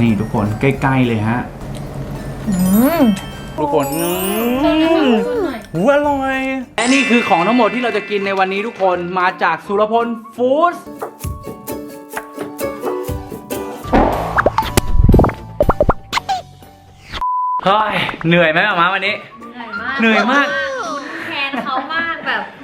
นี่ทุกคนใกล้ๆเลยฮะอืมทุกคนอืมหูอร่อย และนี่คือของทั้งหมดที่เราจะกินในวันนี้ทุกคนมาจากสุรพลฟู้ดเฮ้ยเหนื่อยไหมหมาวันนี้ เหนื่อยมาก เหนื่อยมากแทนเขามากแบบโอ้ย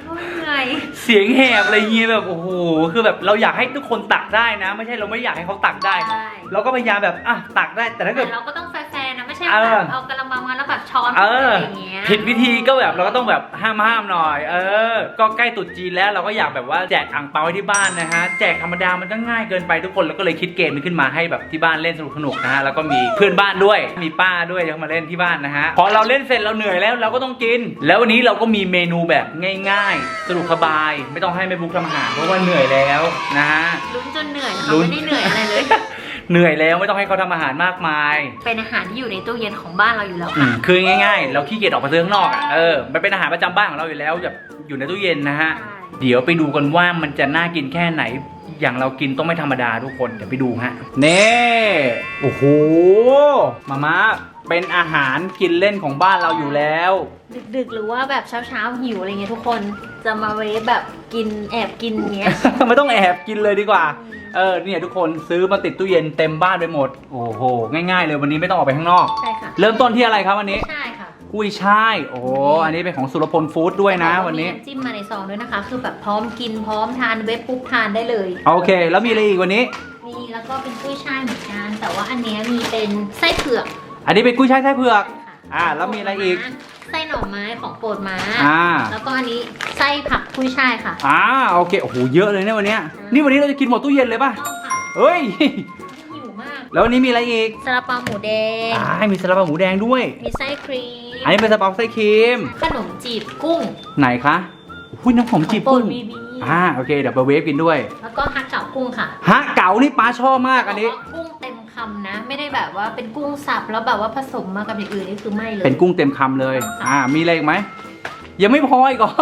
เหนื่อยเสียงแหบอะไรเงี้ยแบบโอ้โหคือแบบเราอยากให้ทุกคนตักได้นะ ไม่ใช่เราไม่อยากให้เขาตักได้ ใช่ เราก็พยายามแบบอะตักได้แต่ถ้าเกิแต่ด เราก็ต้องแฟร์ๆนะไม่ใช่เออแบบเอากระมังมาแล้วแบบช้อนเออ อะไรอย่างเงี้ย ผิดวิธีก็แบบเราก็ต้องแบบห้ามห้ามหน่อย เออ ก็ใกล้ตรุษจีนแล้วเราก็อยากแบบว่าแจกอ่างเปาให้ที่บ้านนะฮะ แจกธรรมดามันก็ง่ายเกินไปทุกคนแล้วก็เลยคิดเกมนี้ขึ้นมาให้แบบที่บ้านเล่นสนุกสนุกนะฮะ แล้วก็มีเพื่อนบ้านด้วย มีป้าด้วยที่มาเล่นที่บ้านนะฮะ พอเราเล่นเสร็จเราเหนื่อยแล้วเราก็ต้องกิน แล้ววันนี้เราก็มีเมนูแบบง่ายๆสนุกสบาย ไม่ต้องให้แม่บุ๊กทำอาหารเพราะว่าเหนื่อยแล้วนะฮะ ลุ้นจนเหนื่อยนะคะลุ้น ไม่ได้เหนื่อยอะไรเลย เหนื่อยแล้วไม่ต้องให้เขาทำอาหารมากมาย เป็นอาหารที่อยู่ในตู้เย็นของบ้านเราอยู่แล้วอืค่ะ มคือง่ายๆ เราขี้เกียจออกมาซื้อข้างนอกอะเออมันเป็นอาหารประจำบ้านของเราอยู่แล้วแบบอยู่ในตู้เย็นนะฮะใช่เดี๋ยวไปดูกันว่ามันจะน่ากินแค่ไหน อย่างเรากินต้องไม่ธรรมดาทุกคน เดี๋ยวไปดูฮะเน่โอ้โหมาม่าเป็นอาหารกินเล่นของบ้านเราอยู่แล้ว ดึกๆ หรือว่าแบบเช้าๆ หิวอะไรเงี้ยทุกคน จะมาเวฟแบบกินแอบกินเงี้ย ไม่ต้องแอบกินเลยดีกว่า เออเนี่ยทุกคนซื้อมาติดตู้เย็นเต็มบ้านไปหมด โอ้โห ง่ายๆเลยวันนี้ไม่ต้องออกไปข้างนอก ใช่ค่ะเริ่มต้นที่อะไรครับวันนี้ ใช่ค่ะกุ้ยช่าย โอ้โหอันนี้เป็นของสุรพลฟู้ดด้วยนะวันนี้ มีำจิ้มมาในซองด้วยนะคะ คือแบบพร้อมกินพร้อมทานเวฟปุ๊บทานได้เลย โอเค แล้วมีอะไรอีกวันนี้ มีแล้วก็เป็นกุ้ยช่ายเหมือนกัน แต่ว่าอันเนี้ยมีเป็นไส้เผือกอันนี้เป็นกุ้ยช่ายไส้เผือก ค่ะอ่าแล้วมีอะไรอีกไส้หน่อไม้ของโปรดม้า อ่า แล้วก็อันนี้ไส้ผักกุ้ยช่ายค่ะอ่าโอเคโอ้โหเยอะเลยเนี่ยวันเนี้ยนี่วันนี้เราจะกินหมดตู้เย็นเลยป่ะต้องค่ะเฮ้ย หิวมากแล้ววันนี้มีอะไรอีกซาลาเปาหมูแดง อ่ามีซาลาเปาหมูแดงด้วย มีไส้ครีมอันนี้เป็นซาลาเปาไส้ครีมขนมจีบกุ้งไหนคะอุ้ยน้ำหอมจีบของโปรกุ้ดงบีบีอ่าโอเคเดี๋ยวไปเวฟกินด้วย แล้วก็ฮักเก๋ากุ้งค่ะ ฮะเก๋านี่ป้าชอบมากอันนี้แต่ว่ากุ้งเต็ม คำนะ ไม่ได้แบบว่าเป็นกุ้งสับแล้วแบบว่าผสมมากับอย่างอื่นนี่คือไม่เลยเป็นกุ้งเต็มคำเลย อ่า มีอะไรอีกไหม ยังไม่พออีกเหรอ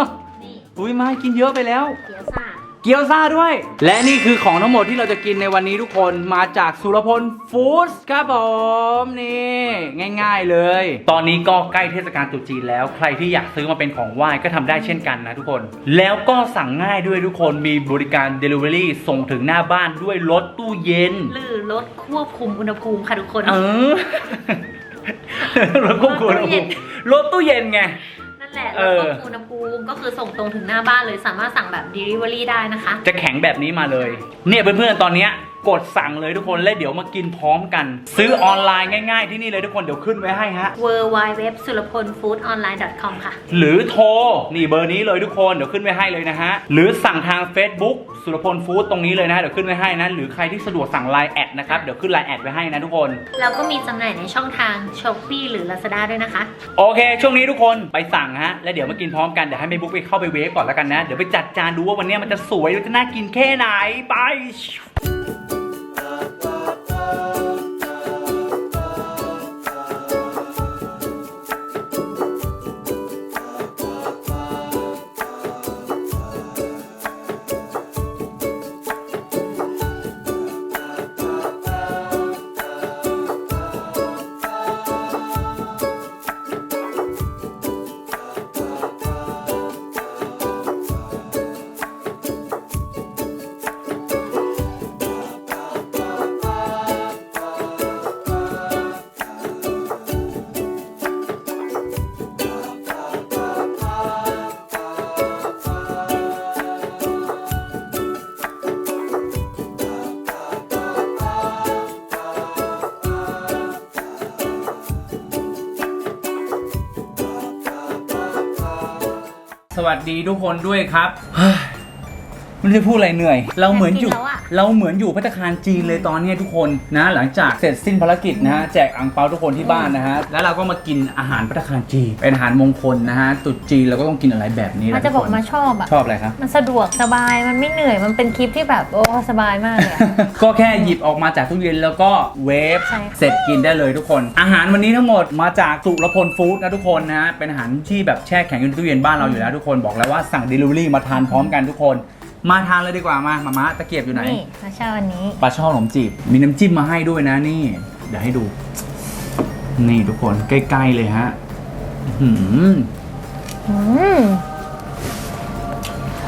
นี่อุ้ยมากินเยอะไปแล้ว เกี๊ยวซ่า เกี๊ยวซ่าด้วย และนี่คือของทั้งหมดที่เราจะกินในวันนี้ทุกคนมาจากสุรพลฟู้ดครับผมนี่ง่าย ๆเลย ตอนนี้ก็ใกล้เทศกาลตรุษจีนแล้ว ใครที่อยากซื้อมาเป็นของไหว้ก็ทำได้เช่นกันนะทุกคน แล้วก็สั่งง่ายด้วยทุกคนมีบริการ Delivery ส่งถึงหน้าบ้านด้วยรถตู้เย็น หรือรถควบคุมอุณหภูมิค่ะทุกคน เออรถควบคุมอุณหภูมิรถตู้เย็นไงนั่นแหละเอรถอควบคุมอุณหภูมิก็คือส่งตรงถึงหน้าบ้านเลยสามารถสั่งแบบ Delivery ได้นะคะ จะแข็งแบบนี้มาเลย เนี่ยเพื่อนๆตอนเนี้ย กดสั่งเลยทุกคนแล้วเดี๋ยวมากินพร้อมกัน ซื้อออนไลน์ง่ายๆที่นี่เลยทุกคนเดี๋ยวขึ้นไว้ให้ฮะ w w w สุรพล food online com ค่ะ หรือโทร นี่เบอร์นี้เลยทุกคนเดี๋ยวขึ้นไว้ให้เลยนะฮะ หรือสั่งทาง Facebook สุรพลฟู้ดตรงนี้เลยนะ เดี๋ยวขึ้นไว้ให้นะ หรือใครที่สะดวกสั่งไลน์แอดนะครับเดี๋ยวขึ้นไลน์แอดไว้ให้นะทุกคน แล้วก็มีจำหน่ายในช่องทาง Shopee หรือ Lazada ด้วยนะคะ โอเค ช่วงนี้ทุกคนไปสั่งฮะ แล้วเดี๋ยวมากินพร้อมกัน เดี๋ยวให้แม่บุ๊กไปเข้าไปเวฟก่อนแล้วกันนะ เดี๋ยวไปจัดจานดูว่าวันเนี้ยมันจะสวยหรือจะน่ากินแค่ไหนไป สวัสดีทุกคนด้วยครับเฮ้ยไม่ได้พูดอะไรเหนื่อย เราเหมือนอยู่อยากกินแล้วอะ เราเหมือนอยู่พัตตาคารจีนเลยตอนเนี้ยทุกคนนะ หลังจากเสร็จสิ้นภารกิจนะฮะแจกอังเปาทุกคนที่บ้านนะฮะแล้วเราก็มากินอาหารพัตตาคารจีนเป็นอาหารมงคลนะฮะตรุษจีนเราก็ต้องกินอะไรแบบนี้มันนะจะทุบอกคนมาชอบอะชอบอะไรครับมันสะดวกสบายมันไม่เหนื่อยมันเป็นคลิปที่แบบโอ้สบายมากเลยอะก็แค่หยิบออกมาจากตู้เย็นแล้วก็เวฟใช่ค่ะ เสร็จกินได้เลยทุกคน อาหารวันนี้ทั้งหมดมาจากสุรพลฟู้ดนะทุกคนนะฮะเป็นอาหารที่แบบแช่แข็งอยู่ในตู้เย็นบ้านเราอยู่แล้วทุกคนบอกแล้วว่าสั่ง Delivery มาทานพร้อมกันทุกคน มาทานเลยดีกว่ามามาม่าตะเกียบอยู่ไหน นี่มาเช่าวันนี้ ปลาช่อนขนมจีบ มีน้ำจิ้มมาให้ด้วยนะนี่ เดี๋ยวให้ดู นี่ทุกคนใกล้ๆเลยฮะอื้อหือ อืม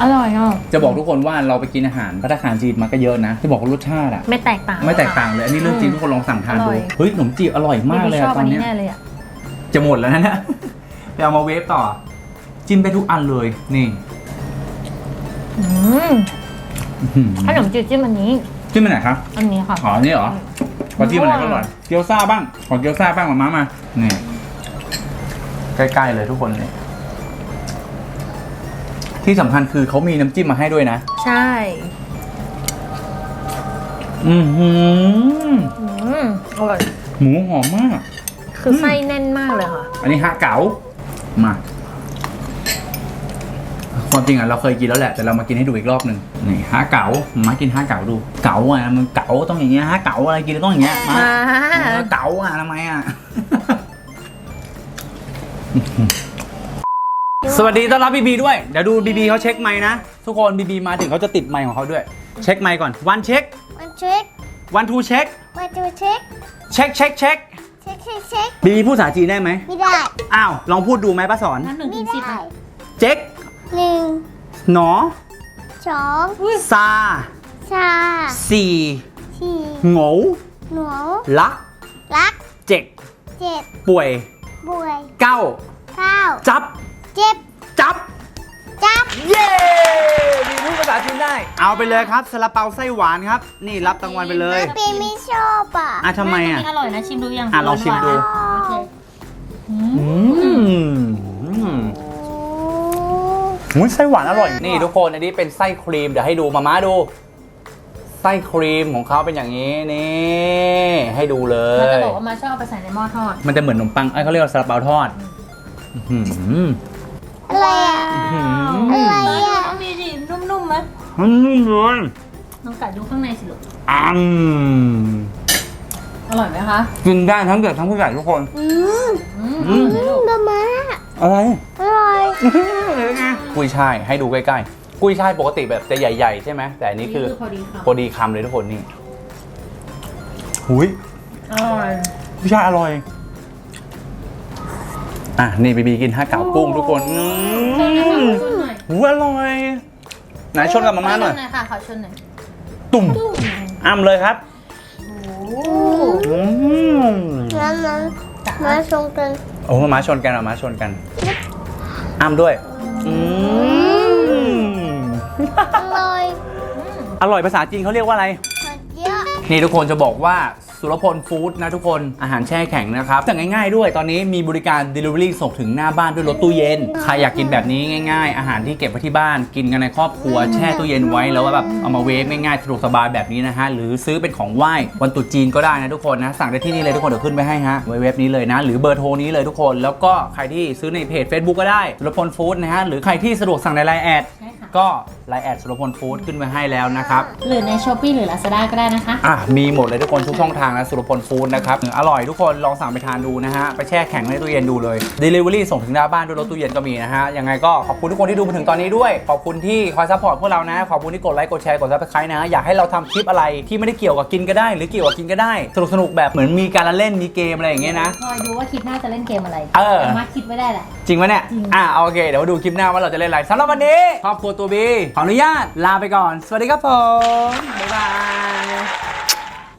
อร่อยเนาะจะบอกทุกคนว่าเราไปกินอาหารพัตตาคารจีนมาก็เยอะนะ จะบอกว่ารสชาติอะไม่แตกต่าง ไม่แตกต่างเลย อันนี้เรื่องจริงทุกคนลองสั่งทานอร่ดูอย เฮ้ยขนมจีบอร่อยมากเลยชอะอบตออันนนี้เนี้ยแน่เลยอะ จะหมดแล้วนะเนี่ย ไปเอามาเวฟต่อ จิ้มได้ทุกอันเลย นี่ อืมอื้อหือขนมจีบจิ้มอันนี้ จิ้มไปไหนครับอันนี้ค่ะ อ๋อนี่เหรอขอจิ้มอันไหนก็อร่อยเกี๊ยวซ่าบ้างขอเกี๊ยวซ่าบ้างมาม่ามานี่ใกล้ๆเลยทุกคนเลยที่สำคัญคือเขามีน้ำจิ้มมาให้ด้วยนะ ใช่อือหืออืมอร่อย หมูหอมมาก คือไส้แน่นมากเลยค่ะ อันนี้ฮะเก๋ามา ความจริงอะเราเคยกินแล้วแหละแต่เรามากินให้ดูอีกรอบหนึ่งนี่ฮะเก๋ามากินฮะเก๋าดู เก๋าอะมันเก๋าต้องอย่างเงี้ยฮะเก๋าอะไรกินต้องอย่างเงี้ยมาอ่าเออเก๋าอะทำไมอะ สวัสดีต้อนรับบีบีด้วย เดี๋ยวดูบีบีเขาเช็คไมค์นะ ทุกคนบีบีมาถึงเขาจะติดไมค์ของเขาด้วย เช็คไมค์ก่อนวันเช็ควันเช็ควันทูเช็ควันดูเช็คเช็คเช็คเช็คเช็คเช็คเช็คบีบีพูดภาษาจีนได้ไหมไม่ได้อ้าวลองพูดดูไหมป้าสอนน้ำหนึ่งไม่ถึงสิบได้ เจ๊ก หนึ่งหนอสองซาสามสี่สี่โงหนูลัก รักเจ็ก เจ็ดป่วยบวยเก้า เก้าจับ เจ็บจับ จับ เย้มีพูดภาษาจีนได้ เอาไปเลยครับซาลาเปาไส้หวานครับ นี่รับรางวัลไปเลยมันเป็นไม่ชอบอะอะทำไมอะนนี้อร่อยนะชิมดูยังอะลองชิมดู โอเค อืม อืมหุ้ยไส้หวานอร่อย นี่ทุกคนอันนี้เป็นไส้ครีมเดี๋ยวให้ดูมาม่าดู ไส้ครีมของเขาเป็นอย่างนี้นี่ให้ดูเลมันจะย บอกว่ามาชอบเอาไปใส่ในหม้อทอด มันจะเหมือนขนมปังเอ้ยเขาเรียกว่าซาลาเปาทอดอื้อหืออะไรอะ อืมอะไรอะต้องมีดินุ่มๆไหมนุ่มเลยน้องกัดดูข้างในสิลูกอืมอร่อยไหมคะ กินได้ทั้งเด็กทั้งผู้ใหญ่ทุกคน อืมอืมอืมอร่อยไหมลูกมาม่าอะไรอร่อย กุ้ยช่ายให้ดูใกล้ๆ กุ้ยช่ายปกติแบบจะใหญ่ ๆ ใช่ไหมแต่อันนี้คือพอดีค่ะพอดีคำเลยทุกคนนี่หุยอร่อย กุ้ยช่ายอร่อย อะนี่บีบีกินห้าเก๋ากุ้งทุกคนอืชนหน่อยค่ะมขอชนหน่อยหูอร่อยไหนชนกับมาม่าหน่อยชหน่อยค่ะ ขอชนหน่อยตุ่มตุ้มอ้ำเลยครับโอ้อืมน้ำน้จ๋าำมาชงกัน โอ้มาม้าชนกันมาม้าชนกัน อ้ำด้วยอืมอร่อย อร่อยภาษาจีนเขาเรียกว่าอะไรมันเยอะ นี่ทุกคนจะบอกว่า สุรพลฟู้ดนะทุกคนอาหารแช่แข็งนะครับสั่งง่ายๆด้วยตอนนี้มีบริการ Delivery ส่งถึงหน้าบ้านด้วยรถตู้เย็น ใครอยากกินแบบนี้ง่าย ๆ อาหารที่เก็บไว้ที่บ้าน กินกันในครอบครัวแช่ตู้เย็นไว้แล้วว่าแบบเอามาเวฟง่ายๆสะดวกสบายแบบนี้นะฮะหรือซื้อเป็นของไหว้วันตรุษจีนก็ได้นะทุกคนนะสั่งได้ที่นี่เลยทุกคนเดี๋ยวขึ้นไปให้ฮะเว็บนี้เลยนะ หรือเบอร์โทรนี้เลยทุกคน แล้วก็ใครที่ซื้อในเพจ Facebook ก็ได้สุรพลฟู้ดนะฮะหรือใครที่สะดวกสั่งในไลน์แอดใช่ค่ะก็ไลน์แอดสุรพลฟู้ดขึ้นไว้ให้แล้วนะครับหรือในช้อปปี้หรือ Lazada ก็ได้นะคะ อะมีหมดเลยทุกคนทุกช่องทางนะสุรพลฟู้ดนะครับอร่อยทุกคนลองสั่งไปทานดูนะฮะไปแช่แข็งในตู้เย็นดูเลย Delivery ส่งถึงหน้าบ้านด้วยรถตู้เย็นก็มีนะฮะยังไงก็ขอบคุณทุกคนที่ดูมาถึงตอนนี้ด้วยขอบคุณที่คอยซัพพอร์ตพวกเรานะขอบคุณที่กดไลค์กดแชร์กดซับสไครต์นะอยากให้เราทำคลิปอะไรที่ไม่ได้เกี่ยวกับกินก็ได้ หรือเกี่ยวกับกินก็ได้สนุกสนุกๆแบบเหมือนมีการละเล่นมีเกมอะไรอย่างเงี้ยนะ คอยดูว่าคลิปหน้าจะเล่นเกมอะไรเออ แต่มาคิดไว้ได้แหละ จริงไหมเนี่ยจริงอะโอเค เดี๋ยวมาดูคลิปหน้าว่าเราจะเล่นอะไรสำหรับวันนี้ครอบครัวตัวบีขออนุญาตลาไปก่อน สวัสดีครับผม บ๊ายบาย